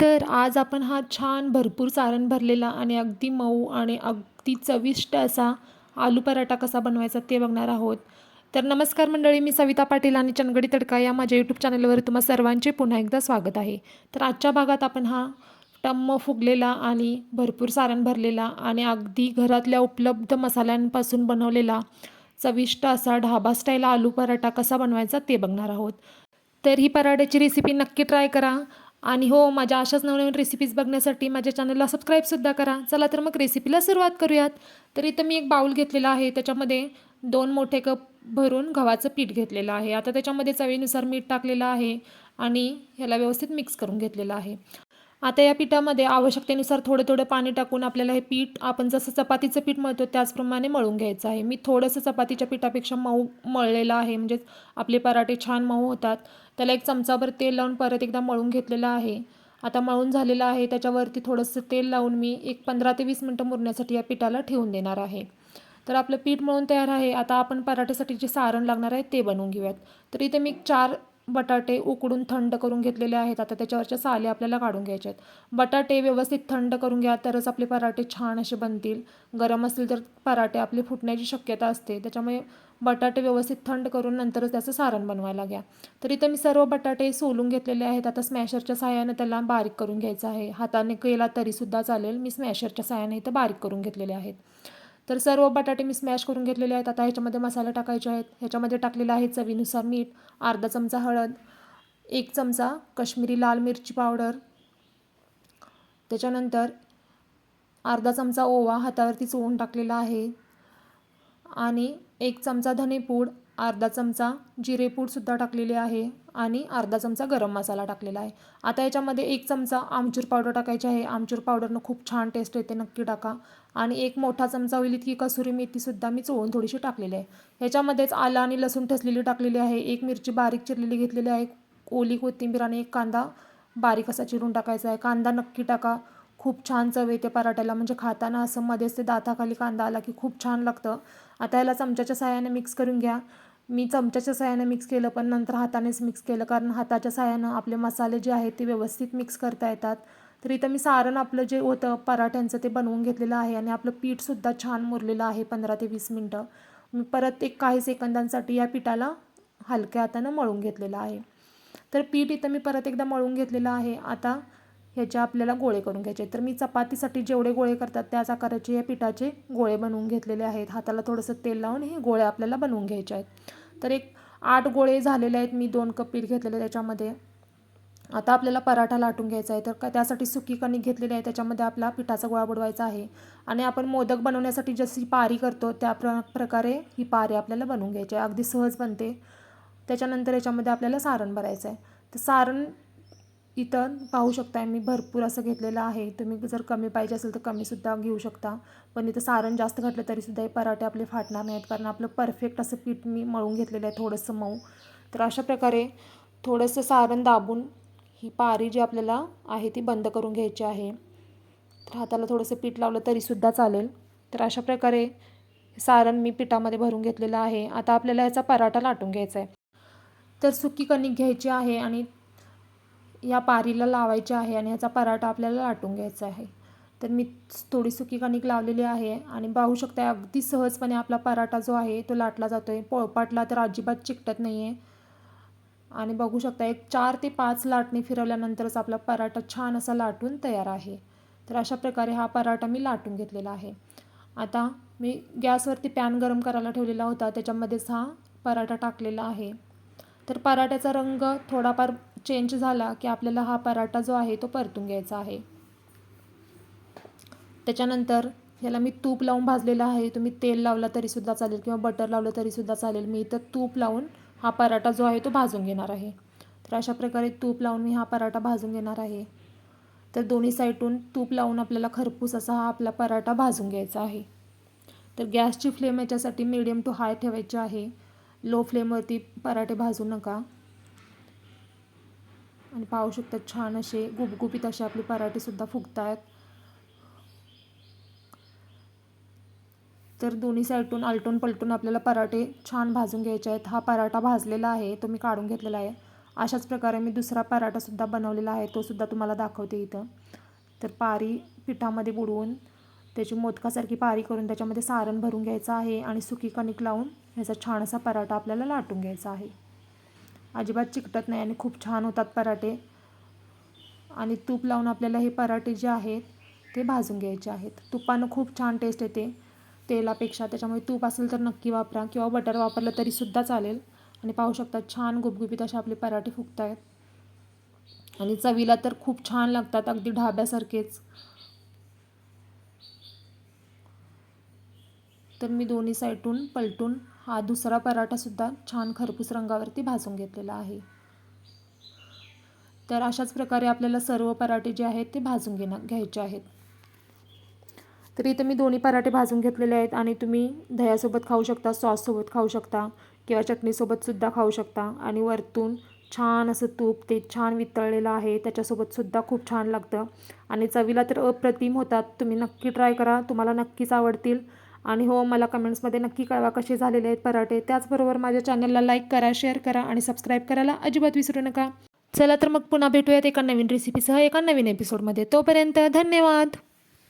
तर आज आपण हा छान भरपूर सारण भरलेला आणि अगदी मऊ आणि अगदी चविष्ट असा आलू पराठा कसा बनवायचा ते बघणार आहोत. तर नमस्कार मंडळी मी सविता पाटील आणि चनगडी तडका या माझ्या यूट्यूब चॅनलवर तुम्हा सर्वांचे पुन्हा एकदा स्वागत आहे. तर आजच्या भागात आपण हा टम्म फुगलेला आणि भरपूर सारण भरलेला आणि अगदी घरातल्या उपलब्ध मसाल्यांपासून बनवलेला चविष्ट असा ढाबा स्टाईल आलू पराठा कसा बनवायचा ते बघणार आहोत. तर ही पराठ्याची रेसिपी नक्की ट्राय करा. आणि हो माझ्या अशाच नवनवीन रेसिपीज बघण्यासाठी माझ्या चॅनलला सबस्क्राईबसुद्धा करा. चला तर मग रेसिपीला सुरुवात करूयात. तर इथं मी एक बाऊल घेतलेला आहे. त्याच्यामध्ये दोन मोठे कप भरून गव्हाचं पीठ घेतलेलं आहे. आता त्याच्यामध्ये चवीनुसार मीठ टाकलेलं आहे आणि ह्याला व्यवस्थित मिक्स करून घेतलेलं आहे. आता या पिठामध्ये आवश्यकतेनुसार थोडं थोडं पाणी टाकून आपल्याला हे पीठ आपण जसं चपातीचं पीठ मळतो त्याचप्रमाणे मळून घ्यायचं आहे. मी थोडंसं चपातीच्या पिठापेक्षा मऊ मळलेलं आहे. म्हणजेच आपले पराठे छान मऊ होतात. त्याला एक चमचाभर तेल लावून परत एकदा मळून घेतलेलं आहे. आता मळून झालेलं आहे. त्याच्यावरती थोडंसं तेल लावून मी एक पंधरा ते वीस मिनटं मुरण्यासाठी या पिठाला ठेवून देणार आहे. तर आपलं पीठ मळून तयार आहे. आता आपण पराठ्यासाठी जे सारण लागणार आहे ते बनवून घेऊयात. तर इथे मी चार बटाटे उकडून थंड करून घेतलेले आहेत. आता त्याच्यावरच्या साले आपल्याला काढून घ्यायचे आहेत. बटाटे व्यवस्थित थंड करून घ्या तरच आपले पराठे छान असे बनतील. गरम असतील तर पराठे आपले फुटण्याची शक्यता असते. त्याच्यामुळे बटाटे व्यवस्थित थंड करून नंतरच त्याचं सारण बनवायला घ्या. तर इथं मी सर्व बटाटे सोलून घेतलेले आहेत. आता स्मॅशरच्या साह्यानं त्याला बारीक करून घ्यायचं आहे. हाताने केला तरीसुद्धा चालेल. मी स्मॅशरच्या साह्याने इथं बारीक करून घेतलेले आहेत. तर सर्व बटाटे मी स्मॅश करून घेतलेले आहेत. आता ह्याच्यामध्ये मसाले टाकायचे आहेत. ह्याच्यामध्ये टाकलेलं आहे चवीनुसार मीठ अर्धा चमचा हळद एक चमचा कश्मीरी लाल मिरची पावडर त्याच्यानंतर अर्धा चमचा ओवा हातावरती चोळून टाकलेला आहे. आणि एक चमचा धनेपूड अर्धा चमचा जिरेपूडसुद्धा टाकलेली आहे आणि अर्धा चमचा गरम मसाला टाकलेला आहे. आता याच्यामध्ये एक चमचा आमचूर पावडर टाकायची आहे. आमचूर पावडरनं खूप छान टेस्ट येते नक्की टाका. आणि एक मोठा चमचा होईल इतकी कसुरी मेथीसुद्धा मी चोळून थोडीशी टाकलेली आहे. ह्याच्यामध्येच आलं आणि लसूण ठसलेली टाकलेली आहे. एक मिरची बारीक चिरलेली घेतलेली आहे. ओली कोथिंबीर आणि एक कांदा बारीक असा चिरून टाकायचा आहे. कांदा नक्की टाका. खूप छान चव येते पराठ्याला. म्हणजे खाताना असं मध्येच ते दाताखाली कांदा आला की खूप छान लागतं. आता याला चमच्याच्या साह्याने मिक्स करून घ्या. मी चमच्याच्या साहाय्यानं मिक्स केलं पण नंतर हातानेच मिक्स केलं. कारण हाताच्या साहाय्यानं आपले मसाले जे आहेत ते व्यवस्थित मिक्स करता येतात. तर इथं मी सारण आपलं जे होतं पराठ्यांचं ते बनवून घेतलेलं आहे. आणि आपलं पीठसुद्धा छान मुरलेलं आहे पंधरा ते वीस मिनटं. मी परत एक काही सेकंदांसाठी या पिठाला हलक्या हातानं मळून घेतलेलं आहे. तर पीठ इथं मी परत एकदा मळून घेतलेलं आहे. आता ह्याच्या आपल्याला गोळे करून घ्यायचे तर मी चपातीसाठी जेवढे गोळे करतात त्याच आकाराचे या पिठाचे गोळे बनवून घेतलेले आहेत. हाताला थोडंसं तेल लावून हे गोळे आपल्याला बनवून घ्यायचे आहेत. तर एक आठ गोळे झालेले आहेत. मी दोन कप पीठ घेतलेले त्याच्यामध्ये. आता आपल्याला पराठा लाटून घ्यायचा आहे. तर त्यासाठी सुकी कणिक घेतलेली आहे. त्याच्यामध्ये आपला पिठाचा गोळा बुडवायचा आहे. आणि आपण मोदक बनवण्यासाठी जशी पारी करतो त्या प्र प्रकारे ही पारी आपल्याला बनवून घ्यायची आहे. अगदी सहज बनते. त्याच्यानंतर याच्यामध्ये आपल्याला सारण भरायचं आहे. तर सारण इथं पाहू शकताय मी भरपूर असं घेतलेलं आहे. तुम्ही जर कमी पाहिजे असेल तर कमीसुद्धा घेऊ शकता. पण इथं सारण जास्त घातलं तरीसुद्धा हे पराठे आपले फाटणार नाहीत. कारण आपलं परफेक्ट असं पीठ मी मळून घेतलेलं आहे थोडंसं मऊ. तर अशा प्रकारे थोडंसं सारण दाबून ही पारी जी आपल्याला आहे ती बंद करून घ्यायची आहे. तर हाताला थोडंसं पीठ लावलं तरीसुद्धा चालेल. तर अशा प्रकारे सारण मी पिठामध्ये भरून घेतलेलं आहे. आता आपल्याला ह्याचा पराठा लाटून घ्यायचा आहे. तर सुकी कणिक घ्यायची आहे आणि या पारीला लावायचे आहे आणि ह्याचा पराठा आपल्याला लाटून घ्यायचा आहे. तर मी थोडी सुकी कणिक लावलेली आहे आणि पाहू शकता अगदी सहजपणे आपला पराठा जो आहे तो लाटला जातो आहे पोळपाटला तर अजिबात चिकटत नाही आहे आणि बघू शकता एक चार ते पाच लाटणी फिरवल्यानंतरच आपला पराठा छान असा लाटून तयार आहे. तर अशा प्रकारे हा पराठा मी लाटून घेतलेला आहे. आता मी गॅसवरती पॅन गरम करायला ठेवलेला होता. त्याच्यामध्येच हा पराठा टाकलेला आहे. तर पराठ्याचा रंग थोडाफार चेंज झाला की आपल्याला हा पराठा जो आहे तो परतून घ्यायचा आहे. त्याच्यानंतर ह्याला मी तूप लावून भाजलेला आहे. तुम्ही तेल लावलं तरीसुद्धा चालेल किंवा बटर लावलं तरीसुद्धा चालेल. मी इथं तूप लावून हा पराठा जो आहे तो भाजून घेणार आहे. तर अशा प्रकारे तूप लावून मी हा पराठा भाजून घेणार आहे. तर दोन्ही साईडून तूप लावून आपल्याला खरपूस असा हा आपला पराठा भाजून घ्यायचा आहे. तर गॅसची फ्लेम याच्यासाठी मिडियम टू हाय ठेवायची आहे. लो फ्लेमवरती पराठे भाजू नका. आणि पाहू शकता छान असे गुपगुपीत असे आपले पराठेसुद्धा फुगत आहेत तर दोन्ही साईडून आलटून पलटून आपल्याला पराठे छान भाजून घ्यायचे आहेत. हा पराठा भाजलेला आहे तो मी काढून घेतलेला आहे. अशाच प्रकारे मी दुसरा पराठासुद्धा बनवलेला आहे तोसुद्धा तुम्हाला दाखवते इथं. तर पारी पिठामध्ये बुडवून त्याची मोदकासारखी पारी करून त्याच्यामध्ये सारण भरून घ्यायचं आहे आणि सुकी कणिक लावून ह्याचा छान असा पराठा आपल्याला लाटून घ्यायचा आहे. अजिबात चिकटत नाही आणि खूप छान होतात पराठे. आणि तूप लावून आपल्याला हे पराठे जे आहेत ते भाजून घ्यायचे आहेत. तुपानं खूप छान टेस्ट येते तेलापेक्षा. त्याच्यामुळे तूप असेल तर नक्की वापरा किंवा बटर वापरलं तरीसुद्धा चालेल. आणि पाहू शकता छान गुबगुबीत असे आपले पराठे फुगत आहेत आणि चवीला तर खूप छान लागतात अगदी ढाब्यासारखेच. तर मी दोन्ही साईडून पलटून हा दुसरा पराठासुद्धा छान खरपूस रंगावरती भाजून घेतलेला आहे. तर अशाच प्रकारे आपल्याला सर्व पराठे जे आहेत ते भाजून घेणं घ्यायचे आहेत. तर इथं मी दोन्ही पराठे भाजून घेतलेले आहेत आणि तुम्ही दह्यासोबत खाऊ शकता सॉससोबत खाऊ शकता किंवा चटणीसोबतसुद्धा खाऊ शकता. आणि वरतून छान असं तूप ते छान वितळलेलं आहे त्याच्यासोबतसुद्धा खूप छान लागतं. आणि चवीला तर अप्रतिम होतात तुम्ही नक्की ट्राय करा तुम्हाला नक्कीच आवडतील. आणि हो मला कमेंट्समध्ये नक्की कळवा कसे झालेले आहेत पराठे. त्याचबरोबर माझ्या चॅनलला लाईक करा शेअर करा आणि सबस्क्राईब करायला अजिबात विसरू नका. चला तर मग पुन्हा भेटूयात एका नवीन रेसिपीसह एका नवीन एपिसोडमध्ये तोपर्यंत धन्यवाद!